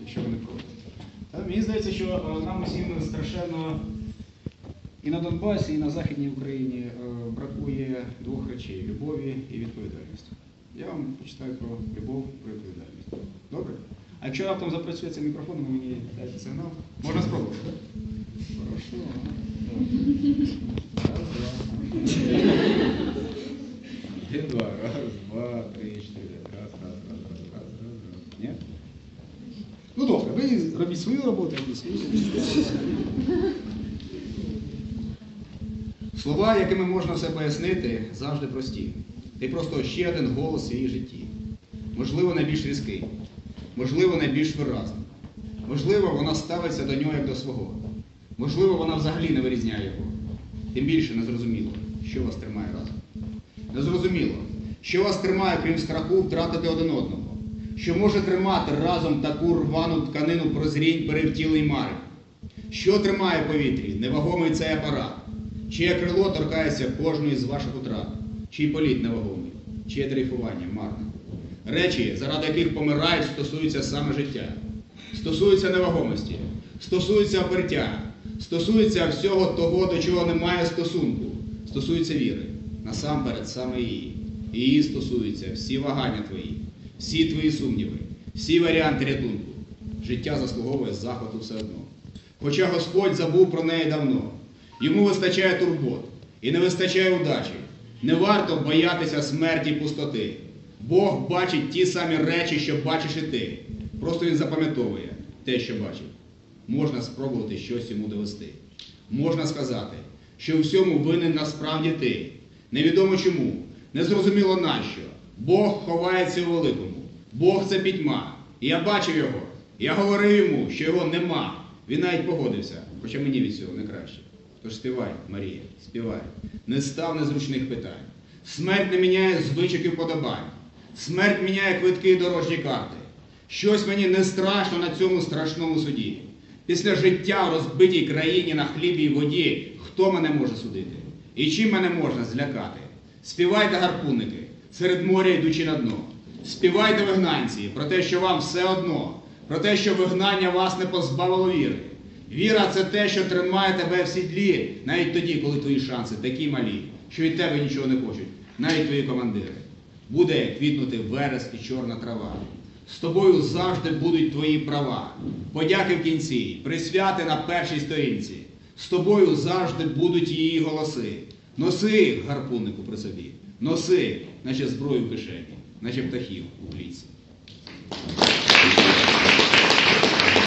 якщо ви не проти. Мені здається, що е, нам усім страшенно і на Донбасі, і на Західній Україні е, бракує двох речей любові і відповідальності. Я вам почитаю про любов про відповідальність. Добре? А якщо раптом запрацює цей мікрофон, ви мені дайте сигнал. Можна спробувати? Хорошо. Раз, два. Один, два. Раз, два, три, чотири. Раз, раз, раз, раз, раз, раз, раз. Ні? Ну добре, ви робіть свою роботу, робіть свою. Слова, якими можна все пояснити, завжди прості. Ти просто ще один голос в її житті. Можливо, найбільш різкий, можливо, найбільш виразний. Можливо, вона ставиться до нього як до свого. Можливо, вона взагалі не вирізняє його. Тим більше не зрозуміло, що вас тримає разом. Незрозуміло, що вас тримає, крім страху, втратити один одного, що може тримати разом таку рвану тканину прозрінь перевтілий мари. Що тримає повітрі, невагомий цей апарат, чиє крило торкається кожної з ваших утрат, чий політ невагомий, чиє дрейфування марне. Речі, заради яких помирають, стосуються саме життя, стосуються невагомості, стосуються опертя, стосуються всього того, до чого немає стосунку, стосуються віри, насамперед саме її. Її стосуються всі вагання твої, всі твої сумніви, всі варіанти рятунку. Життя заслуговує захвату все одно. Хоча Господь забув про неї давно. Йому вистачає турбот і не вистачає удачі. Не варто боятися смерті й пустоти. Бог бачить ті самі речі, що бачиш і ти. Просто він запам'ятовує те, що бачив. Можна спробувати щось йому довести. Можна сказати, що у всьому винен насправді ти. Невідомо чому, незрозуміло нащо. Бог ховається у великому. Бог це пітьма. І я бачив його. Я говорив йому, що його нема. Він навіть погодився, хоча мені від цього не краще. Тож співай, Марія, співай. Не став незручних питань. Смерть не міняє звичок і вподобань. Смерть міняє квитки і дорожні карти. Щось мені не страшно на цьому страшному суді. Після життя в розбитій країні на хлібі й воді, хто мене може судити? І чим мене можна злякати? Співайте, гарпунники, серед моря йдучи на дно. Співайте вигнанці про те, що вам все одно, про те, що вигнання вас не позбавило віри. Віра це те, що тримає тебе в сідлі, навіть тоді, коли твої шанси такі малі, що від тебе нічого не хочуть, навіть твої командири. Буде квітнути верес і чорна трава. З тобою завжди будуть твої права. Подяки в кінці, присвяти на першій сторінці. З тобою завжди будуть її голоси. Носи гарпуннику при собі, носи, наче зброю в кишені, наче птахів у лісі.